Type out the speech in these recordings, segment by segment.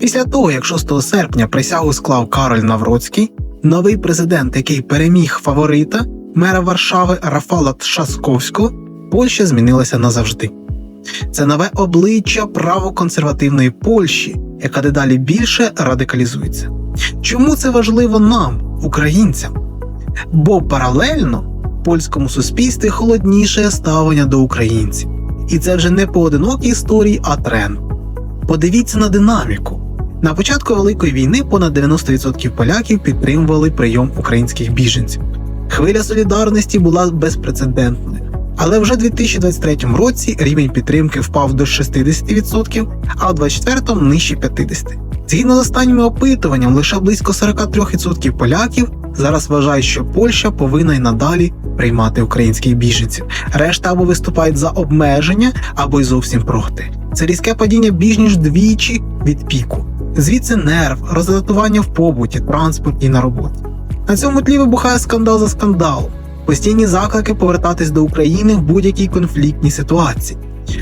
Після того, як 6 серпня присягу склав Кароль Навроцький, новий президент, який переміг фаворита, мера Варшави Рафала Тшасковського, Польща змінилася назавжди. Це нове обличчя правоконсервативної Польщі, яка дедалі більше радикалізується. Чому це важливо нам, українцям? Бо паралельно польському суспільстві холодніше ставлення до українців. І це вже не поодинокі історії, а тренд. Подивіться на динаміку. На початку Великої війни понад 90% поляків підтримували прийом українських біженців. Хвиля солідарності була безпрецедентною. Але вже у 2023 році рівень підтримки впав до 60%, а у 2024 нижче 50%. Згідно з останніми опитуванням, лише близько 43% поляків зараз вважають, що Польща повинна й надалі приймати українських біженців. Решта або виступають за обмеження, або й зовсім проти. Це різке падіння більш ніж двічі від піку. Звідси нерв, роздратування в побуті, транспорті і на роботі. На цьому тлі вибухає скандал за скандалом. Постійні заклики повертатись до України в будь-якій конфліктній ситуації.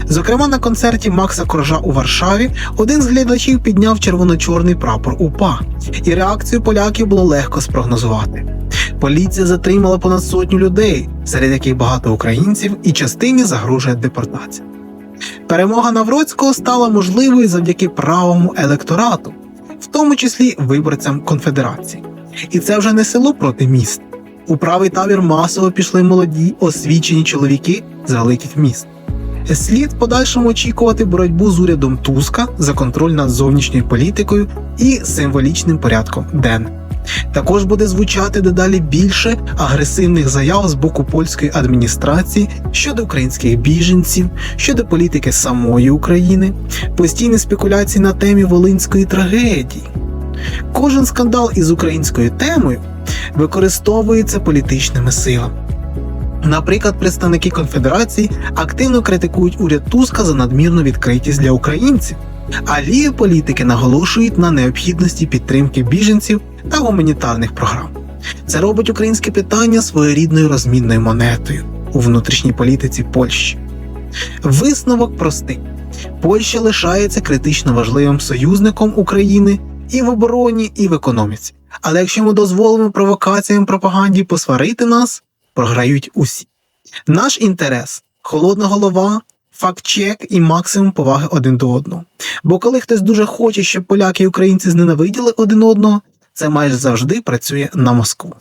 Зокрема, на концерті Макса Коржа у Варшаві один з глядачів підняв червоно-чорний прапор УПА, і реакцію поляків було легко спрогнозувати. Поліція затримала понад сотню людей, серед яких багато українців, і частині загрожує депортація. Перемога Навроцького стала можливою завдяки правому електорату, в тому числі виборцям конфедерації. І це вже не село проти міст. У правий табір масово пішли молоді, освічені чоловіки з великих міст. Слід подальшому очікувати боротьбу з урядом Туска за контроль над зовнішньою політикою і символічним порядком денним. Також буде звучати дедалі більше агресивних заяв з боку польської адміністрації щодо українських біженців, щодо політики самої України, постійні спекуляції на темі волинської трагедії. Кожен скандал із українською темою використовується політичними силами. Наприклад, представники конфедерації активно критикують уряд Туска за надмірну відкритість для українців, а ліві політики наголошують на необхідності підтримки біженців та гуманітарних програм. Це робить українське питання своєрідною розмінною монетою у внутрішній політиці Польщі. Висновок простий: Польща лишається критично важливим союзником України і в обороні, і в економіці. Але якщо ми дозволимо провокаціям пропаганді посварити нас, програють усі. Наш інтерес холодна голова, факт-чек і максимум поваги один до одного. Бо коли хтось дуже хоче, щоб поляки і українці зненавиділи один одного, це майже завжди працює на Москву.